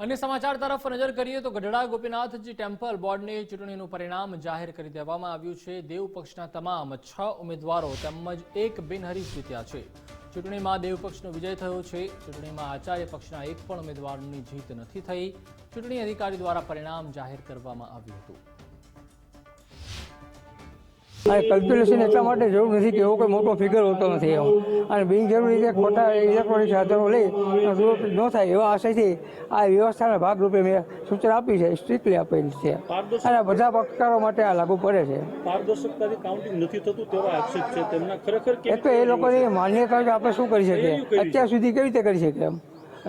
અન્ય સમાચાર તરફ નજર કરીએ તો ગઢડા ગોપીનાથજી ટેમ્પલ બોર્ડની ચૂંટણીનું પરિણામ જાહેર કરી દેવામાં આવ્યું છે. દેવ પક્ષના તમામ છ ઉમેદવારો તેમજ એક બિનહરીફ જીત્યા છે. ચૂંટણીમાં દેવ પક્ષનો વિજય થયો છે. ચૂંટણીમાં આચાર્ય પક્ષના એક પણ ઉમેદવારની જીત નથી થઈ. ચૂંટણી અધિકારી દ્વારા પરિણામ જાહેર કરવામાં આવ્યું હતું. અને કેલ્ક્યુલેશન એટલા માટે જરૂર નથી કે એવો કોઈ મોટો ફિગર હોતો નથી એવો અને બિનજરૂરી રીતે ખોટા ઇલેક્ટ્રોનિક સાધનો લઈ દુરુપયોગ ન થાય એવા આશયથી આ વ્યવસ્થાના ભાગરૂપે મેં સૂચના આપી છે સ્ટ્રિક્ટલી આપેલી છે. અને બધા પક્ષકારો માટે આ લાગુ પડે છે. પારદર્શકતાથી કાઉન્ટિંગ નથી થતું તેવા આક્ષેપ છે તેમના. ખરેખર એક તો એ લોકોની માન્યતા કે આપણે શું કરી શકીએ? અત્યાર સુધી કેવી રીતે કરી શકીએ એમ?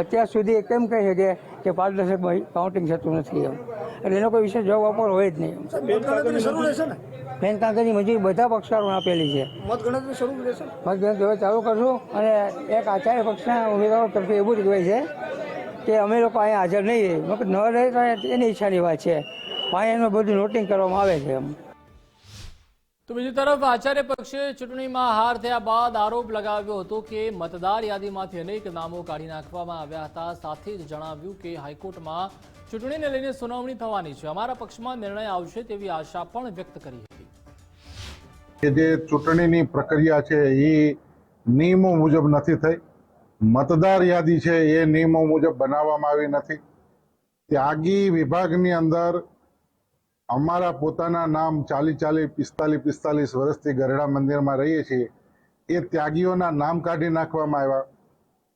અત્યાર સુધી એ કેમ કહી શકે કે પારદર્શક કાઉન્ટિંગ થતું નથી એમ. એટલે એનો કોઈ વિશે જવાબ આપવાનો હોય જ નહીં. મતગણતરી શરૂ રહેશે ને? પેન કાગળની મંજૂરી બધા પક્ષકારોને આપેલી છે. મતગણતરી હવે ચાલુ કરશું અને એક આચાર્ય પક્ષના ઉમેદવારો તરફથી એવું જ કહેવાય છે કે અમે લોકો અહીંયા હાજર નહીં. રહીએ મેં ન રહે તો એની ઈચ્છાની વાત છે. અહીંયા એનું બધું નોટિંગ કરવામાં આવે છે એમ. તો બીજી તરફ આચાર્ય પક્ષે ચૂંટણીમાં હાર થયા બાદ આરોપ લગાવ્યો હતો કે મતદાર યાદીમાંથી અનેક નામો કાઢી નાખવામાં આવ્યા હતા. સાથે જ જણાવ્યું કે હાઈકોર્ટમાં ચૂંટણીને લઈને સુનાવણી થવાની છે. અમારા પક્ષમાં નિર્ણય આવશે તેવી આશા પણ વ્યક્ત કરી હતી. જે ચૂંટણીની પ્રક્રિયા છે એ નિયમો મુજબ નથી થઈ. મતદાર યાદી છે એ નિયમો મુજબ બનાવવામાં આવી નથી. ત્યાગી વિભાગની અંદર અમારા પોતાના નામ ચાલી ચાલી પિસ્તાલીસ પિસ્તાલીસ વર્ષથી ગરડા મંદિરમાં રહીએ છીએ, એ ત્યાગીઓના નામ કાઢી નાખવામાં આવ્યા,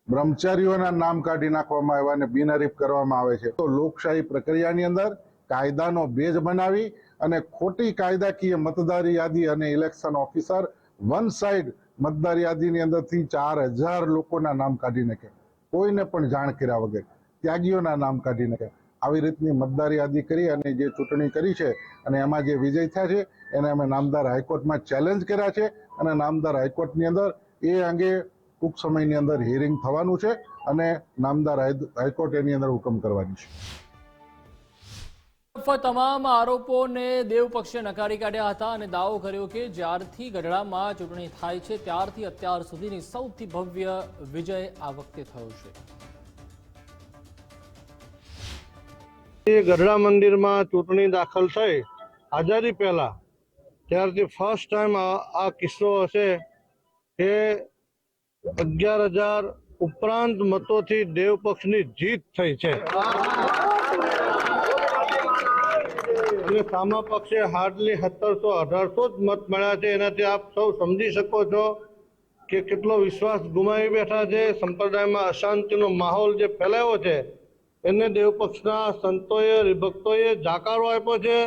બ્રહ્મચારીઓના નામ કાઢી નાખવામાં આવ્યા અને બિનહરીફ કરવામાં આવે છે. તો લોકશાહી પ્રક્રિયાની અંદર કાયદાનો બેઝ બનાવી અને ખોટી કાયદાકીય મતદાર યાદી અને ઇલેક્શન ઓફિસર વન સાઈડ મતદાર યાદીની અંદરથી ચાર હજાર લોકોના નામ કાઢી નાખ્યા. કોઈને પણ જાણ કર્યા વગર ત્યાગીઓના નામ કાઢી નાખ્યા. આવી રીતની મતદાર યાદી કરી અને જે ચૂંટણી કરી છે અને એમાં જે વિજય થયા છે, એને અમે નામદાર હાઈકોર્ટમાં ચેલેન્જ કર્યા છે અને નામદાર હાઈકોર્ટની અંદર એ અંગે ટૂંક સમયની અંદર હિયરિંગ થવાનું છે અને નામદાર હાઈકોર્ટ એની અંદર હુકમ કરવાની છે. તમામ આરોપોને દેવ પક્ષે નકારી કાઢ્યા હતા અને દાવો કર્યો કે જ્યારથી ગઢડામાં ચૂંટણી થાય છે, ત્યારથી અત્યાર સુધીની સૌથી ભવ્ય વિજય આ વખતે થયો છે. ગઢડા મંદિરમાં ચૂંટણી દાખલ થઈ. આઝાદી પહેલા, ત્યારથી ફર્સ્ટ ટાઈમ આ કિસ્સો હશે કે અગિયાર હજાર ઉપરાંત મતોથી દેવ પક્ષની જીત થઈ છે. અને સામા પક્ષે હાર્ડલી સત્તરસો, અઢારસો જ મત મળ્યા છે. એનાથી આપ સૌ સમજી શકો છો કે કેટલો વિશ્વાસ ગુમાવી બેઠા છે. સંપ્રદાયમાં અશાંતિનો માહોલ જે ફેલાયો છે એને દેવપક્ષના સંતોએ ભક્તોએ જાકારો આપ્યો છે.